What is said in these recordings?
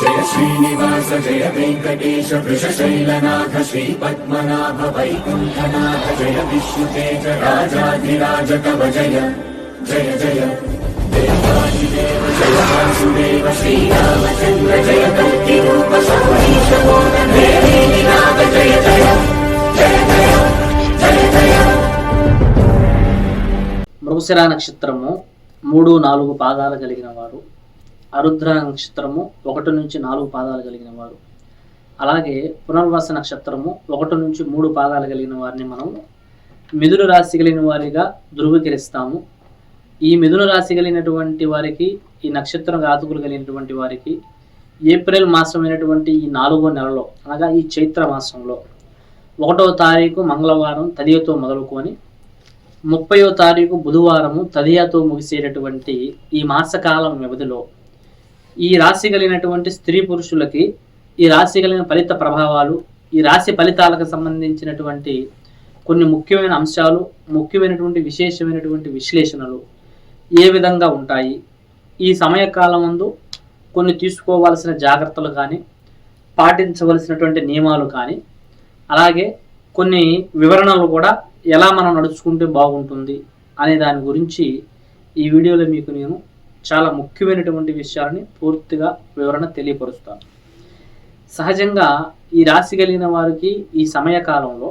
జయ శ్రీనివాస జయ వెంకటేశ వృషశైలనాథ శ్రీ పద్మనాభ వైకుంఠనాథ జయ విష్ణుతేజ రాజాధిరాజ కవ జయ జయ జయ. దేవాదిదేవ జయ వాసుదేవ శ్రీరామచంద్ర జయ కల్కి రూప సౌరీశ నాథ జయ జయ. జయ జయ జయ జయ. మృగశిర నక్షత్రము మూడు నాలుగు పాదాలు కలిగిన వారు. అరుద్ర నక్షత్రము ఒకటి నుంచి నాలుగు పాదాలు కలిగిన వారు. అలాగే పునర్వాస నక్షత్రము ఒకటి నుంచి మూడు పాదాలు కలిగిన వారిని మనం మిథున రాశి కలిగిన వారిగా ధృవీకరిస్తాము. ఈ మిథున రాశి కలిగినటువంటి వారికి ఈ నక్షత్రం జాతకులు కలిగినటువంటి వారికి ఏప్రిల్ మాసమైనటువంటి ఈ నాలుగో నెలలో అనగా ఈ చైత్ర మాసంలో ఒకటవ తారీఖు మంగళవారం తదియతో మొదలుకొని ముప్పయో తారీఖు బుధవారము తదియాతో ముగిసేటటువంటి ఈ మాసకాలం వ్యవధిలో ఈ రాశి కలిగినటువంటి స్త్రీ పురుషులకి ఈ రాశి కలిగిన ఫలిత ప్రభావాలు ఈ రాశి ఫలితాలకు సంబంధించినటువంటి కొన్ని ముఖ్యమైన అంశాలు ముఖ్యమైనటువంటి విశేషమైనటువంటి విశ్లేషణలు ఏ విధంగా ఉంటాయి ఈ సమయకాలం ముందు కొన్ని తీసుకోవాల్సిన జాగ్రత్తలు కానీ పాటించవలసినటువంటి నియమాలు కానీ అలాగే కొన్ని వివరణలు కూడా ఎలా మనం నడుచుకుంటే బాగుంటుంది అనే దాని గురించి ఈ వీడియోలో మీకు నేను చాలా ముఖ్యమైనటువంటి విషయాలని పూర్తిగా వివరణ తెలియపరుస్తాను. సహజంగా ఈ రాశి కలిగిన వారికి ఈ సమయకాలంలో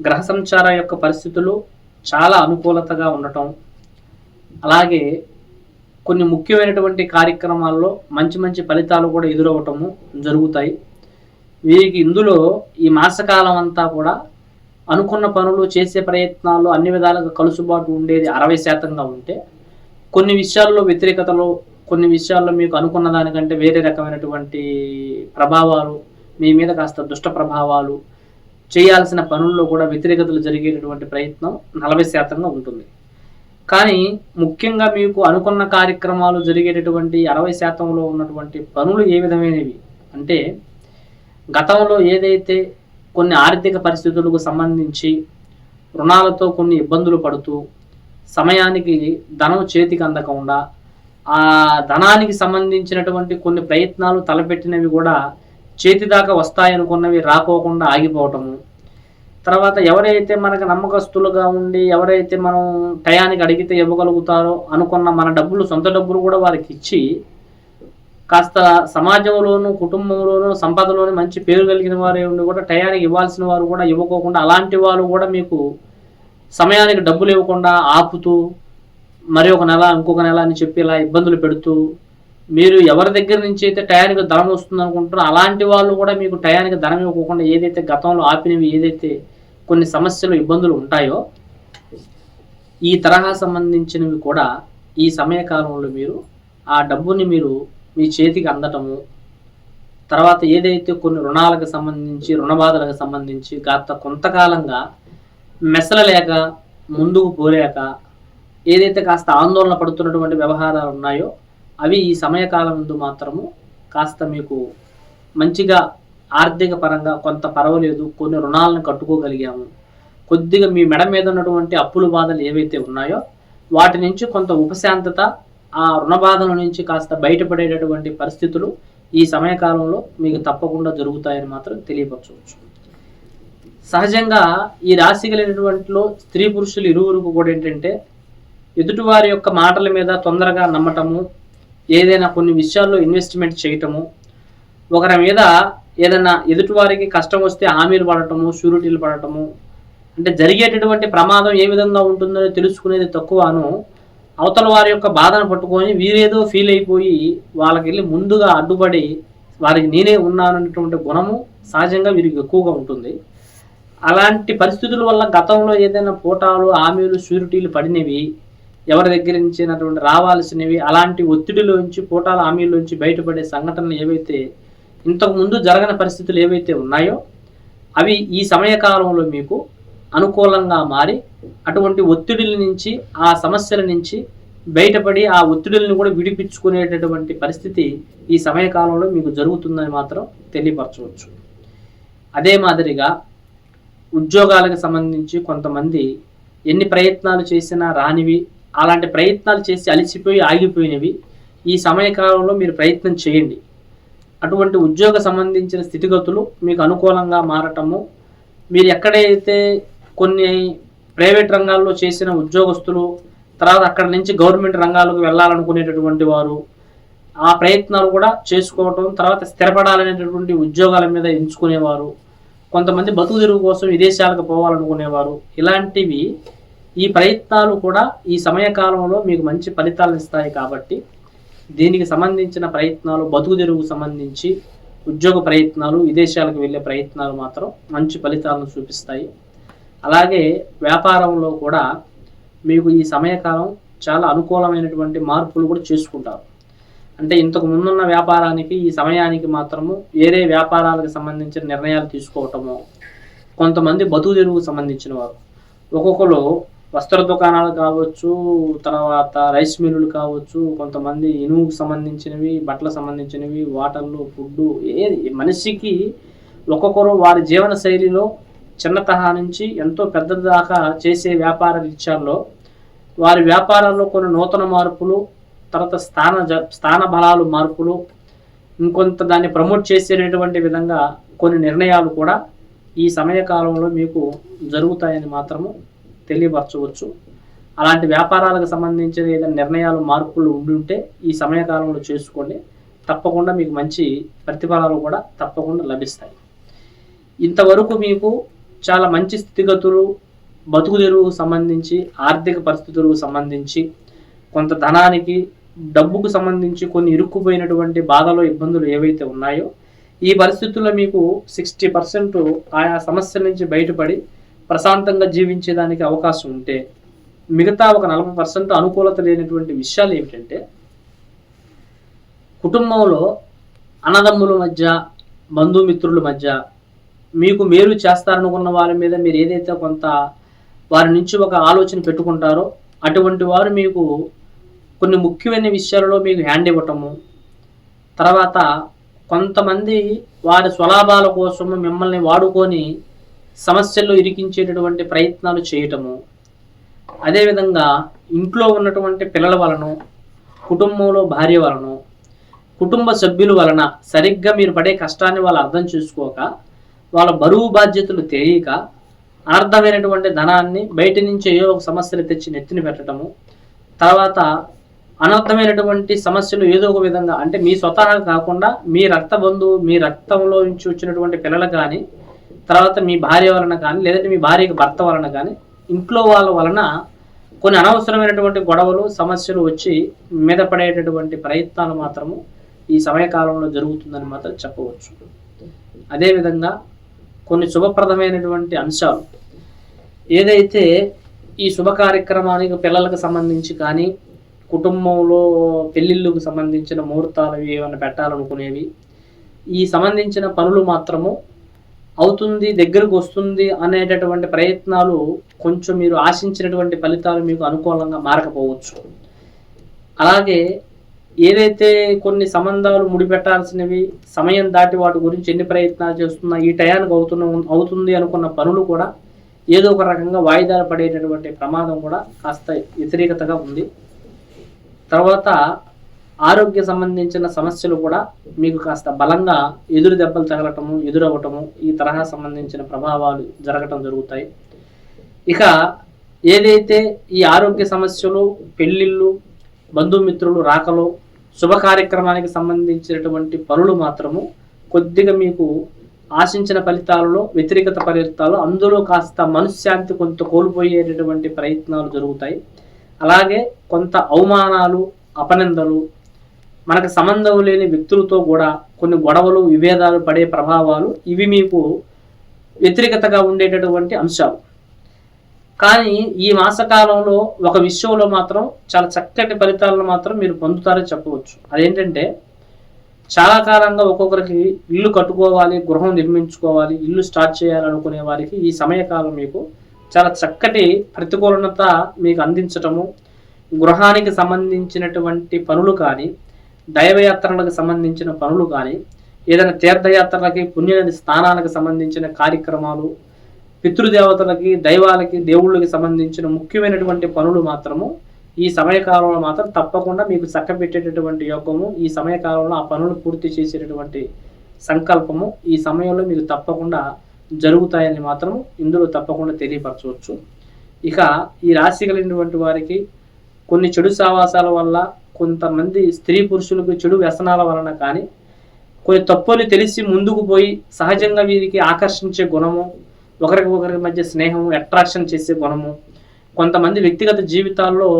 గ్రహ సంచార యొక్క పరిస్థితులు చాలా అనుకూలతగా ఉండటం అలాగే కొన్ని ముఖ్యమైనటువంటి కార్యక్రమాల్లో మంచి మంచి ఫలితాలు కూడా ఎదురవ్వటము జరుగుతాయి. వీరికి ఇందులో ఈ మాసకాలం అంతా కూడా అనుకున్న పనులు చేసే ప్రయత్నాలు అన్ని విధాలుగా కలుసుబాటు ఉండేది అరవై శాతంగా ఉంటే కొన్ని విషయాల్లో వ్యతిరేకతలో కొన్ని విషయాల్లో మీకు అనుకున్న దానికంటే వేరే రకమైనటువంటి ప్రభావాలు మీ మీద కాస్త దుష్ట ప్రభావాలు చేయాల్సిన పనుల్లో కూడా వ్యతిరేకతలు జరిగేటటువంటి ప్రయత్నం నలభై శాతంగా ఉంటుంది. కానీ ముఖ్యంగా మీకు అనుకున్న కార్యక్రమాలు జరిగేటటువంటి అరవై శాతంలో ఉన్నటువంటి పనులు ఏ విధమైనవి? అంటే గతంలో ఏదైతే కొన్ని ఆర్థిక పరిస్థితులకు సంబంధించి రుణాలతో కొన్ని ఇబ్బందులు పడుతూ సమయానికి ధనం చేతికి అందకుండా ఆ ధనానికి సంబంధించినటువంటి కొన్ని ప్రయత్నాలు తలపెట్టినవి కూడా చేతి దాకా వస్తాయనుకున్నవి రాకోకుండా ఆగిపోవటము. తర్వాత ఎవరైతే మనకు నమ్మకస్తులుగా ఉండి ఎవరైతే మనం టయానికి అడిగితే ఇవ్వగలుగుతారో అనుకున్న మన డబ్బులు సొంత డబ్బులు కూడా వారికి ఇచ్చి కాస్త సమాజంలోను కుటుంబంలోను సంపదలోను మంచి పేరు కలిగిన వారే ఉండి కూడా టయానికి ఇవ్వాల్సిన వారు కూడా ఇవ్వకోకుండా అలాంటి వాళ్ళు కూడా మీకు సమయానికి డబ్బులు ఇవ్వకుండా ఆపుతూ మరి ఒక నెల ఇంకొక నెల అని చెప్పి ఇలా ఇబ్బందులు పెడుతూ మీరు ఎవరి దగ్గర నుంచి అయితే టయానికి ధనం వస్తుంది అనుకుంటారో అలాంటి వాళ్ళు కూడా మీకు టయానికి ధనం ఇవ్వకుండా ఏదైతే గతంలో ఆపినవి ఏదైతే కొన్ని సమస్యలు ఇబ్బందులు ఉంటాయో ఈ తరహా సంబంధించినవి కూడా ఈ సమయకాలంలో మీరు ఆ డబ్బుని మీరు మీ చేతికి అందటము తర్వాత ఏదైతే కొన్ని రుణాలకు సంబంధించి రుణ బాధలకు సంబంధించి గత కొంతకాలంగా మెసలలేక ముందుకు పోలేక ఏదైతే కాస్త ఆందోళన పడుతున్నటువంటి వ్యవహారాలు ఉన్నాయో అవి ఈ సమయకాలం ముందు మాత్రము కాస్త మీకు మంచిగా ఆర్థిక పరంగా కొంత పర్వాలేదు కొన్ని రుణాలను కట్టుకోగలిగాము. కొద్దిగా మీ మెడ మీద ఉన్నటువంటి అప్పుల బాధలు ఏవైతే ఉన్నాయో వాటి నుంచి కొంత ఉపశాంతత ఆ రుణ బాధల నుంచి కాస్త బయటపడేటటువంటి పరిస్థితులు ఈ సమయకాలంలో మీకు తప్పకుండా జరుగుతాయని మాత్రం తెలియపరచవచ్చు. సహజంగా ఈ రాశి కలిగినటువంటిలో స్త్రీ పురుషులు ఇరువురుకు కూడా ఏంటంటే ఎదుటివారి యొక్క మాటల మీద తొందరగా నమ్మటము ఏదైనా కొన్ని విషయాల్లో ఇన్వెస్ట్మెంట్ చేయటము ఒకరి మీద ఏదైనా ఎదుటివారికి కష్టం వస్తే హామీలు పడటము షూరిటీలు పడటము అంటే జరిగేటటువంటి ప్రమాదం ఏ విధంగా ఉంటుందో తెలుసుకునేది తక్కువను అవతల వారి యొక్క బాధను పట్టుకొని వీరేదో ఫీల్ అయిపోయి వాళ్ళకి వెళ్ళి ముందుగా అడ్డుపడి వారికి నేనే ఉన్నాననేటువంటి గుణము సహజంగా వీరికి ఎక్కువగా ఉంటుంది. అలాంటి పరిస్థితుల వల్ల గతంలో ఏదైనా పోటాలు హామీలు షూరిటీలు పడినవి ఎవరి దగ్గర నుంచినటువంటి రావాల్సినవి అలాంటి ఒత్తిడిలోంచి పోటాల హామీలోంచి బయటపడే సంఘటనలు ఏవైతే ఇంతకు ముందు జరగని పరిస్థితులు ఏవైతే ఉన్నాయో అవి ఈ సమయకాలంలో మీకు అనుకూలంగా మారి అటువంటి ఒత్తిడిల నుంచి ఆ సమస్యల నుంచి బయటపడి ఆ ఒత్తిడులను కూడా విడిపించుకునేటటువంటి పరిస్థితి ఈ సమయకాలంలో మీకు జరుగుతుందని మాత్రం తెలియపరచవచ్చు. అదే మాదిరిగా ఉద్యోగాలకు సంబంధించి కొంతమంది ఎన్ని ప్రయత్నాలు చేసినా రానివి అలాంటి ప్రయత్నాలు చేసి అలిసిపోయి ఆగిపోయినవి ఈ సమయకాలంలో మీరు ప్రయత్నం చేయండి. అటువంటి ఉద్యోగ సంబంధించిన స్థితిగతులు మీకు అనుకూలంగా మారటము మీరు ఎక్కడైతే కొన్ని ప్రైవేట్ రంగాల్లో చేసిన ఉద్యోగస్తులు తర్వాత అక్కడ నుంచి గవర్నమెంట్ రంగాలకు వెళ్ళాలనుకునేటటువంటి వారు ఆ ప్రయత్నాలు కూడా చేసుకోవటం తర్వాత స్థిరపడాలనేటటువంటి ఉద్యోగాల మీద ఎంచుకునేవారు కొంతమంది బతుకు తెరువు కోసం విదేశాలకు పోవాలనుకునేవారు. ఇలాంటివి ఈ ప్రయత్నాలు కూడా ఈ సమయకాలంలో మీకు మంచి ఫలితాలు ఇస్తాయి కాబట్టి దీనికి సంబంధించిన ప్రయత్నాలు బతుకు తెరువుకు సంబంధించి ఉద్యోగ ప్రయత్నాలు విదేశాలకు వెళ్ళే ప్రయత్నాలు మాత్రం మంచి ఫలితాలను చూపిస్తాయి. అలాగే వ్యాపారంలో కూడా మీకు ఈ సమయకాలం చాలా అనుకూలమైనటువంటి మార్పులు కూడా చేసుకుంటారు. అంటే ఇంతకు ముందున్న వ్యాపారానికి ఈ సమయానికి మాత్రము వేరే వ్యాపారాలకు సంబంధించిన నిర్ణయాలు తీసుకోవటము కొంతమంది బతుకు తెరువుకు సంబంధించిన వారు. ఒక్కొక్కరు వస్త్ర దుకాణాలు కావచ్చు తర్వాత రైస్ మిల్లులు కావచ్చు కొంతమంది ఇనుముకు సంబంధించినవి బట్టలకు సంబంధించినవి వాటర్లు ఫుడ్ ఏది మనిషికి ఒక్కొక్కరు వారి జీవన శైలిలో చిన్నతహా నుంచి ఎంతో పెద్ద దాకా చేసే వ్యాపార రీత్యాల్లో వారి వ్యాపారాల్లో కొన్ని నూతన మార్పులు తర్వాత స్థాన జ- స్థాన బలాలు మార్పులు ఇంకొంత దాన్ని ప్రమోట్ చేసేటటువంటి విధంగా కొన్ని నిర్ణయాలు కూడా ఈ సమయకాలంలో మీకు జరుగుతాయని మాత్రము తెలియపరచవచ్చు. అలాంటి వ్యాపారాలకు సంబంధించిన ఏదైనా నిర్ణయాలు మార్పులు ఉండుంటే ఈ సమయకాలంలో చేసుకోండి. తప్పకుండా మీకు మంచి ప్రతిఫలాలు కూడా తప్పకుండా లభిస్తాయి. ఇంతవరకు మీకు చాలా మంచి స్థితిగతులు బతుకు తెరువుకు సంబంధించి ఆర్థిక పరిస్థితులకు సంబంధించి కొంత ధనానికి డబ్బుకు సంబంధించి కొన్ని ఇరుక్కుపోయినటువంటి బాధలు ఇబ్బందులు ఏవైతే ఉన్నాయో ఈ పరిస్థితుల్లో మీకు సిక్స్టీ పర్సెంట్ ఆయా సమస్యల నుంచి బయటపడి ప్రశాంతంగా జీవించేదానికి అవకాశం ఉంటే మిగతా ఒక నలభై పర్సెంట్ అనుకూలత లేనటువంటి విషయాలు ఏమిటంటే కుటుంబంలో అన్నదమ్ముల మధ్య బంధుమిత్రుల మధ్య మీకు మేలు చేస్తారనుకున్న వారి మీద మీరు ఏదైతే కొంత వారి నుంచి ఒక ఆలోచన పెట్టుకుంటారో అటువంటి వారు మీకు కొన్ని ముఖ్యమైన విషయాలలో మీకు హ్యాండ్ ఇవ్వటము. తర్వాత కొంతమంది వారి స్వలాభాల కోసము మిమ్మల్ని వాడుకొని సమస్యల్లో ఇరికించేటటువంటి ప్రయత్నాలు చేయటము. అదేవిధంగా ఇంట్లో ఉన్నటువంటి పిల్లల వలన కుటుంబంలో భార్య వలన కుటుంబ సభ్యుల వలన సరిగ్గా మీరు పడే కష్టాన్ని వాళ్ళు అర్థం చేసుకోక వాళ్ళ బరువు బాధ్యతలు తెలియక అనర్థమైనటువంటి ధనాన్ని బయట నుంచి ఏదో ఒక సమస్యలు తెచ్చి నెత్తిని పెట్టడము తర్వాత అనర్థమైనటువంటి సమస్యలు ఏదో ఒక విధంగా అంటే మీ స్వతహా కాకుండా మీ రక్త బంధువు మీ రక్తంలో నుంచి వచ్చినటువంటి పిల్లలు కానీ తర్వాత మీ భార్య వలన కానీ లేదంటే మీ భార్యకి భర్త వలన కానీ ఇంట్లో వాళ్ళ వలన కొన్ని అనవసరమైనటువంటి గొడవలు సమస్యలు వచ్చి మీద పడేటటువంటి ప్రయత్నాలు మాత్రము ఈ సమయకాలంలో జరుగుతుందని మాత్రం చెప్పవచ్చు. అదేవిధంగా కొన్ని శుభప్రదమైనటువంటి అంశాలు. ఏదైతే ఈ శుభ కార్యక్రమానికి పిల్లలకు సంబంధించి కానీ కుటుంబంలో పెళ్ళిళ్ళకు సంబంధించిన ముహూర్తాలు ఏమైనా పెట్టాలనుకునేవి. ఈ సంబంధించిన పనులు మాత్రము అవుతుంది దగ్గరకు వస్తుంది అనేటటువంటి ప్రయత్నాలు కొంచెం మీరు ఆశించినటువంటి ఫలితాలు మీకు అనుకూలంగా మారకపోవచ్చు. అలాగే ఏదైతే కొన్ని సంబంధాలు ముడిపెట్టాల్సినవి సమయం దాటి వాటి గురించి ఎన్ని ప్రయత్నాలు చేస్తున్నా ఈ టయానికి అవుతున్న అవుతుంది అనుకున్న పనులు కూడా ఏదో ఒక రకంగా వాయిదాలు పడేటటువంటి ప్రమాదం కూడా కాస్త వ్యతిరేకతగా ఉంది. తర్వాత ఆరోగ్య సంబంధించిన సమస్యలు కూడా మీకు కాస్త బలంగా ఎదురు దెబ్బలు తగలటము ఎదురవ్వటము ఈ తరహా సంబంధించిన ప్రభావాలు జరగటం జరుగుతాయి. ఇక ఏదైతే ఈ ఆరోగ్య సమస్యలు పెళ్ళిళ్ళు బంధుమిత్రులు రాకలు శుభ కార్యక్రమానికి సంబంధించినటువంటి పనులు మాత్రము కొద్దిగా మీకు ఆశించిన ఫలితాలలో వ్యతిరేకత ఫలితాలు అందులో కాస్త మనశ్శాంతి కొంత కోల్పోయేటటువంటి ప్రయత్నాలు జరుగుతాయి. అలాగే కొంత అవమానాలు అపనిందలు మనకు సంబంధం లేని వ్యక్తులతో కూడా కొన్ని గొడవలు విభేదాలు పడే ప్రభావాలు ఇవి మీకు వ్యతిరేకతగా ఉండేటటువంటి అంశాలు. కానీ ఈ మాసకాలంలో ఒక విషయంలో మాత్రం చాలా చక్కటి ఫలితాలను మాత్రం మీరు పొందుతారని చెప్పవచ్చు. అదేంటంటే చాలా కాలంగా ఒక్కొక్కరికి ఇల్లు కట్టుకోవాలి గృహం నిర్మించుకోవాలి ఇల్లు స్టార్ట్ చేయాలనుకునే వారికి ఈ సమయకాలం మీకు చాలా చక్కటి ప్రతికూలత మీకు అందించటము. గృహానికి సంబంధించినటువంటి పనులు కానీ దైవయాత్రలకు సంబంధించిన పనులు కానీ ఏదైనా తీర్థయాత్రలకి పుణ్యనది స్థానాలకు సంబంధించిన కార్యక్రమాలు పితృదేవతలకి దైవాలకి దేవుళ్ళకి సంబంధించిన ముఖ్యమైనటువంటి పనులు మాత్రము ఈ సమయకాలంలో మాత్రం తప్పకుండా మీకు చక్కబెట్టేటటువంటి యోగము. ఈ సమయకాలంలో ఆ పనులు పూర్తి చేసేటటువంటి సంకల్పము ఈ సమయంలో మీకు తప్పకుండా జరుగుతాయని మాత్రం ఇందులో తప్పకుండా తెలియపరచవచ్చు. ఇక ఈ రాశి కలిగినటువంటి వారికి కొన్ని చెడు సావాసాల వల్ల కొంతమంది స్త్రీ పురుషులకు చెడు వ్యసనాల వలన కానీ కొన్ని తప్పులు తెలిసి ముందుకు పోయి సహజంగా వీరికి ఆకర్షించే గుణము ఒకరికి ఒకరి మధ్య స్నేహము అట్రాక్షన్ చేసే గుణము కొంతమంది వ్యక్తిగత జీవితాల్లో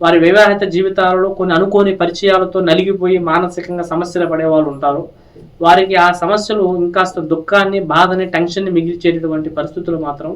వారి వివాహిత జీవితాలలో కొన్ని అనుకోని పరిచయాలతో నలిగిపోయి మానసికంగా సమస్యలు పడే వాళ్ళు ఉంటారు. వారికి ఆ సమస్యలు ఇంకాస్త దుఃఖాన్ని బాధని టెన్షన్ని మిగిల్చేటటువంటి పరిస్థితులు మాత్రం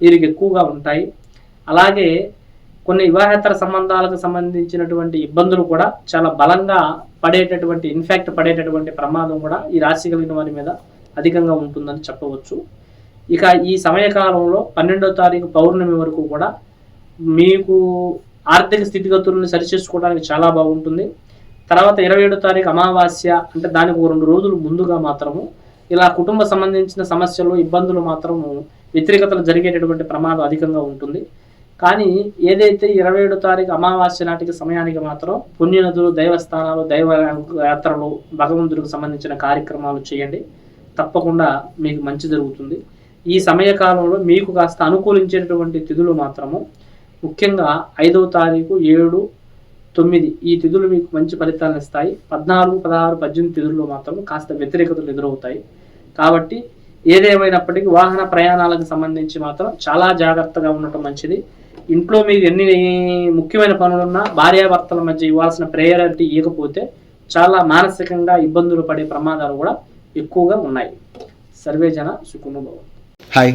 వీరికి ఎక్కువగా ఉంటాయి. అలాగే కొన్ని వివాహేతర సంబంధాలకు సంబంధించినటువంటి ఇబ్బందులు కూడా చాలా బలంగా పడేటటువంటి ఇన్ఫాక్ట్ పడేటటువంటి ప్రమాదం కూడా ఈ రాశి కలిగిన వారి మీద అధికంగా ఉంటుందని చెప్పవచ్చు. ఇక ఈ సమయకాలంలో పన్నెండో తారీఖు పౌర్ణమి వరకు కూడా మీకు ఆర్థిక స్థితిగతులను సరిచేసుకోవడానికి చాలా బాగుంటుంది. తర్వాత ఇరవై ఏడో తారీఖు అమావాస్య అంటే దానికి రెండు రోజులు ముందుగా మాత్రము ఇలా కుటుంబ సంబంధించిన సమస్యలు ఇబ్బందులు మాత్రము వ్యతిరేకతలు జరిగేటటువంటి ప్రమాదం అధికంగా ఉంటుంది. కానీ ఏదైతే ఇరవై ఏడో తారీఖు అమావాస్య నాటికి సమయానికి మాత్రం పుణ్యనదులు దైవస్థానాలు దైవ యాత్రలు భగవంతుడికి సంబంధించిన కార్యక్రమాలు చేయండి. తప్పకుండా మీకు మంచి జరుగుతుంది. ఈ సమయకాలంలో మీకు కాస్త అనుకూలించేటటువంటి తిథులు మాత్రము ముఖ్యంగా ఐదవ తారీఖు ఏడు తొమ్మిది. ఈ తిథులు మీకు మంచి ఫలితాలను ఇస్తాయి. పద్నాలుగు పదహారు పద్దెనిమిది తిథుల్లో మాత్రం కాస్త వ్యతిరేకతలు ఎదురవుతాయి. కాబట్టి ఏదేమైనప్పటికీ వాహన ప్రయాణాలకు సంబంధించి మాత్రం చాలా జాగ్రత్తగా ఉండటం మంచిది. ఇంట్లో మీరు ఎన్ని ముఖ్యమైన పనులున్నా భార్యాభర్తల మధ్య ఇవ్వాల్సిన ప్రయారిటీ ఇవ్వకపోతే చాలా మానసికంగా ఇబ్బందులు పడే ప్రమాదాలు కూడా ఎక్కువగా ఉన్నాయి. సర్వేజన హాయ్